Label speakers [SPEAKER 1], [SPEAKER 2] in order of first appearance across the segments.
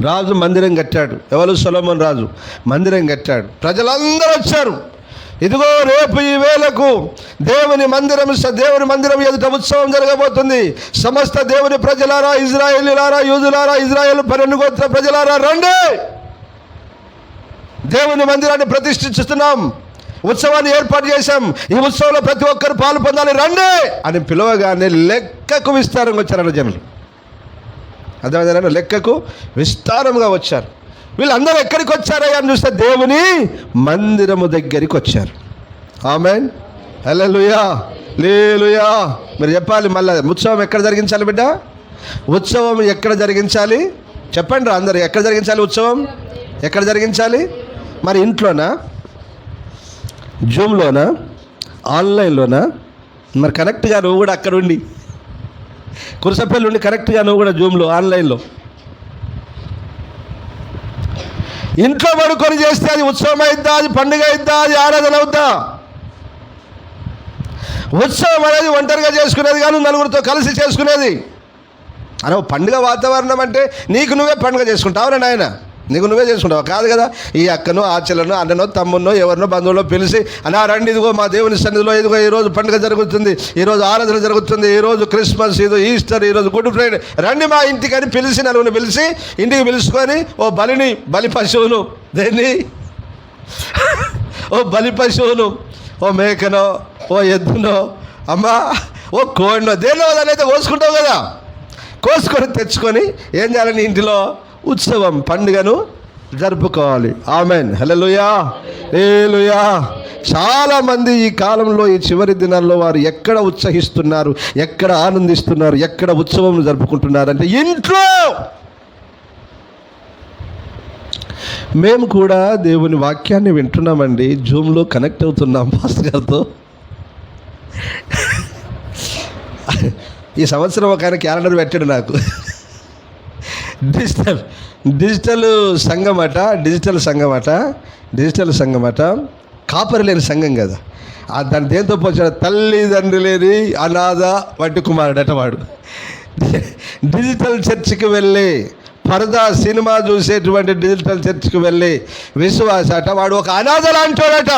[SPEAKER 1] రాజు మందిరం కట్టాడు. ఎవరు? సొలమన్ రాజు. మందిరం కట్టాడు. ప్రజలందరూ వచ్చారు. ఇదిగో రేపు ఈ వేళకు దేవుని మందిరం దేవుని మందిరం ఎదుట ఉత్సవం జరగబోతుంది. సమస్త దేవుని ప్రజలారా ఇజ్రాయేలీలారా యూదులారా ఇజ్రాయేల్ పన్నెండు గోత్ర ప్రజలారా రండి! దేవుని మందిరాన్ని ప్రతిష్ఠిస్తున్నాం. ఉత్సవాన్ని ఏర్పాటు చేశాం. ఈ ఉత్సవంలో ప్రతి ఒక్కరు పాలు పొందాలి. రండి! అని పిలవగానే లెక్కకు విస్తారంగా వచ్చారన్న జనులు. అర్థమైందా లెక్కకు విస్తారంగా వచ్చారు. వీళ్ళందరూ ఎక్కడికి వచ్చారయ్యా అని చూస్తే దేవుని మందిరము దగ్గరికి వచ్చారు. ఆమెన్. హలోయా లేలుయా మీరు చెప్పాలి మళ్ళీ ఉత్సవం ఎక్కడ జరిగించాలి బిడ్డ? ఉత్సవం ఎక్కడ జరిగించాలి? చెప్పండి రా అందరు ఎక్కడ జరిగించాలి ఉత్సవం? ఎక్కడ జరిగించాలి? మరి ఇంట్లోనా? జూమ్లోనా? ఆన్లైన్లోనా? మరి కరెక్ట్గా నువ్వు కూడా అక్కడ ఉండి కురసపల్లి ఉండి కరెక్ట్గా నువ్వు కూడా జూమ్లో ఆన్లైన్లో. ఇంట్లో పడుకొని చేస్తే అది ఉత్సవం అయిద్దా అది పండుగ అయిద్దా అది ఆరాధన అవుద్దా ఉత్సవం అనేది ఒంటరిగా చేసుకునేది కానీ నలుగురితో కలిసి చేసుకునేది. అరే పండుగ వాతావరణం అంటే నీకు నువ్వే పండుగ చేసుకుంటావు నాయన? నీకు నువ్వే చేసుకుంటావు? కాదు కదా ఈ అక్కను ఆచలను అన్ననో తమ్మున్నో ఎవరినో బంధువులో పిలిచి అలా రండి ఇదిగో మా దేవుని సన్నిధిలో ఇదిగో ఈరోజు పండుగ జరుగుతుంది ఈరోజు ఆరాధన జరుగుతుంది ఈరోజు క్రిస్మస్ ఇది ఈస్టర్ ఈరోజు గుడ్ ఫ్రైడే. రండి మా ఇంటికి అని పిలిచి నలుగురిని పిలిచి ఇంటికి పిలుచుకొని ఓ బలిని బలి పశువును దేన్ని? ఓ బలి పశువును ఓ మేకనో ఓ ఎద్దునో అమ్మా ఓ కోడినో దేనిలో అయితే కోసుకుంటావు కదా? కోసుకొని తెచ్చుకొని ఏం చేయాలని ఇంటిలో? ఉత్సవం పండుగను జరుపుకోవాలి. ఆమెన్. హల్లెలూయా. ఏలుయా చాలామంది ఈ కాలంలో ఈ చివరి దినాల్లో వారు ఎక్కడ ఉత్సహిస్తున్నారు ఎక్కడ ఆనందిస్తున్నారు ఎక్కడ ఉత్సవం జరుపుకుంటున్నారు అంటే ఇంట్లో! మేము కూడా దేవుని వాక్యాన్ని వింటున్నామండి. జూమ్లో కనెక్ట్ అవుతున్నాం పాస్టర్ గారితో. ఈ సంవత్సరం ఒక ఆయన క్యాలెండర్ పెట్టాడు నాకు. డిజిటల్. డిజిటల్ సంఘం అట డిజిటల్ సంఘం అట డిజిటల్ సంఘం అట కాపరి లేని సంఘం కదా. దాని దేంతో పోల్చాడు? తల్లిదండ్రి లేని అనాథ వట్టి కుమారుడట వాడు. డిజిటల్ చర్చికి వెళ్ళి పరదా సినిమా చూసేటువంటి డిజిటల్ చర్చికి వెళ్ళి విశ్వాస అట వాడు ఒక అనాథ లాంటివాడట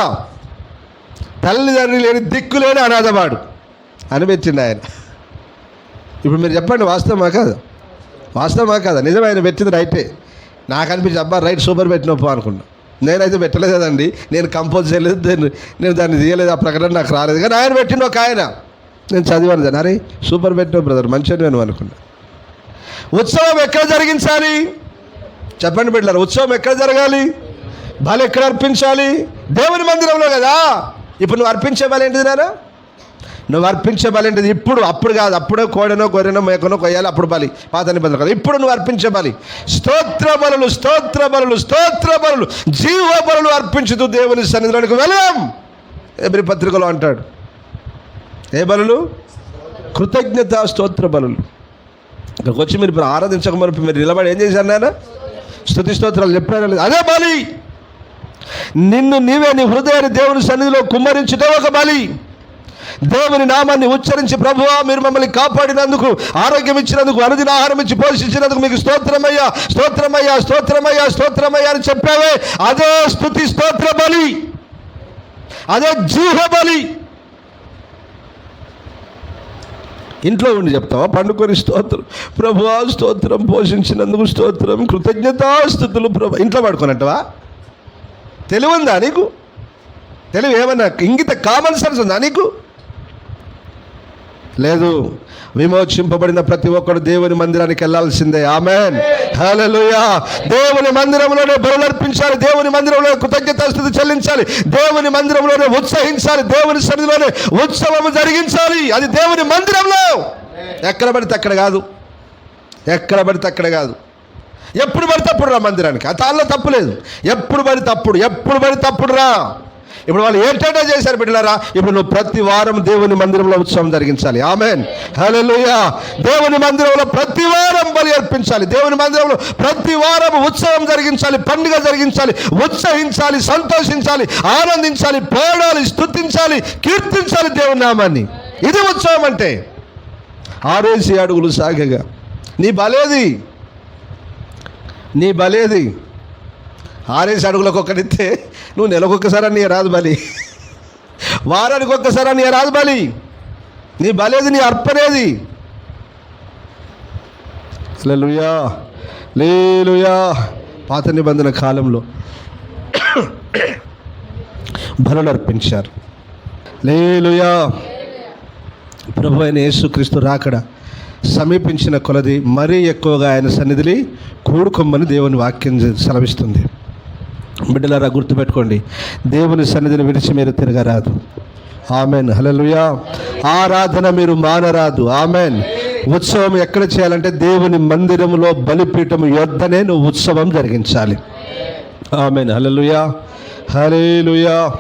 [SPEAKER 1] తల్లిదండ్రి లేని దిక్కు లేని అనాథవాడు అనిపించింది ఆయన. ఇప్పుడు మీరు చెప్పండి వాస్తవమా కాదు? వాస్తవమా కదా నిజమే ఆయన పెట్టింది రైటే. నాకు అనిపించి అబ్బా రైట్ సూపర్ పెట్టినప్పు అనుకున్నా. నేనైతే పెట్టలేదు కదండి నేను కంపోజ్ చేయలేదు నేను నేను దాన్ని తీయలేదు ఆ ప్రకటన నాకు రాలేదు. కానీ ఆయన పెట్టిండు ఒక ఆయన. నేను చదివాను దాన్ని. అరే సూపర్ పెట్టిన బ్రదర్ మంచిగా నేను అనుకున్నా. ఉత్సవం ఎక్కడ జరిగించాలి? చెప్పండి బిడ్డలారు ఉత్సవం ఎక్కడ జరగాలి? బలి ఎక్కడ అర్పించాలి? దేవుని మందిరంలో కదా. ఇప్పుడు నువ్వు అర్పించే బలి ఏంటిది నానా నువ్వు అర్పించే బలి ఏంటిది ఇప్పుడు అప్పుడు కాదు అప్పుడే కోడెనో గొర్రెనో మేకనో కొయ్యాలి అప్పుడు బలి. పాత నిబంధన కాదు. ఇప్పుడు నువ్వు అర్పించే బలి. స్తోత్ర బలులు స్తోత్ర బలులు స్తోత్ర బలులు జీవ బలులు అర్పించుతూ దేవుని సన్నిధిలోనికి వెళ్ళాం. ఎబ్రి పత్రికలో అంటాడు. ఏ బలులు? కృతజ్ఞత స్తోత్ర బలులు. ఇక్కడికి వచ్చి మీరు ఇప్పుడు ఆరాధించక మరి మీరు నిలబడి ఏం చేశారు నాయన? స్థుతి స్తోత్రాలు చెప్పారా లేదు? అదే బలి. నిన్ను నీవే నీ హృదయాన్ని దేవుని సన్నిధిలో కుమ్మరించుటే ఒక బలి. దేవుని నామాన్ని ఉచ్చరించి ప్రభువా మీరు మమ్మల్ని కాపాడినందుకు ఆరోగ్యం ఇచ్చినందుకు అనుదిన ఆహారం ఇచ్చి పోషించినందుకు మీకు స్తోత్రమయ్యా స్తోత్రమయ్యా స్తోత్రమయ్యా స్తోత్రమయ్యా అని చెప్పావే. అదే స్థుతి స్తోత్ర బలి. అదే జీవ బలి. ఇంట్లో ఉండి చెప్తావా? పండుకొని స్తోత్రం. ప్రభువా స్తోత్రం పోషించినందుకు స్తోత్రం కృతజ్ఞతాస్థుతులు ప్రభు. ఇంట్లో పడుకున్నట్టువా? తెలివి ఉందా నీకు? తెలివి ఏమన్నా ఇంగిత కామన్ సెన్స్ ఉందా నీకు? లేదు. విమోచింపబడిన ప్రతి ఒక్కడు దేవుని మందిరానికి వెళ్ళాల్సిందే. ఆమెన్. హల్లెలూయా. దేవుని మందిరంలోనే బరులర్పించాలి దేవుని మందిరంలో కృతజ్ఞతాస్థుతి చెల్లించాలి. దేవుని మందిరంలోనే ఉత్సహించాలి. దేవుని సన్నిధిలోనే ఉత్సవం జరిగించాలి. అది దేవుని మందిరంలో. ఎక్కడ పడితే అక్కడ కాదు. ఎక్కడ పడితే అక్కడ కాదు. ఎప్పుడు పడితే అప్పుడు రా మందిరానికి. ఆ తాళ్ళలో తప్పు లేదు. ఎప్పుడు పడితే అప్పుడు ఎప్పుడు పడితే అప్పుడు రా. ఇప్పుడు వాళ్ళు ఏంటంటే చేశారు బిడ్డలారా? ఇప్పుడు నువ్వు ప్రతి వారం దేవుని మందిరంలో ఉత్సవం జరిగించాలి. ఆమెన్. హల్లెలూయా. దేవుని మందిరంలో ప్రతి వారం బలి అర్పించాలి. దేవుని మందిరంలో ప్రతి వారం ఉత్సవం జరిగించాలి పండుగ జరిగించాలి ఉత్సహించాలి సంతోషించాలి ఆనందించాలి పాడాలి స్థుతించాలి కీర్తించాలి దేవుని నామాన్ని. ఇది ఉత్సవం అంటే ఆరేసి అడుగులు సాగగా. నీ బలేది. నీ బలేది. ఆరేసి అడుగులకు ఒక్కడిస్తే నువ్వు నెలకొక్కసారి నీ రాదు బలి వారానికి ఒక్కసారి నీ రాదు బలి నీ బలేది నీ అర్పనేది లేలుయా లేలుయా పాత నిబంధన కాలంలో బలులు అర్పించారు లేలుయా ప్రభు అయిన యేసుక్రీస్తు రాకడ సమీపించిన కొలది మరీ ఎక్కువగా ఆయన సన్నిధిని కూడుకోమని దేవుని వాక్యం సెలవిస్తుంది. బిడ్డలారా గుర్తుపెట్టుకోండి. దేవుని సన్నిధిని విడిచి మీరు తిరగరాదు. ఆమెన్. హలలుయా ఆరాధన మీరు మానరాదు. ఆమెన్. ఉత్సవం ఎక్కడ చేయాలంటే దేవుని మందిరములో బలిపీఠము యొద్దనే నువ్వు ఉత్సవం జరిగించాలి. ఆమెన్. హలలుయా హలేలుయా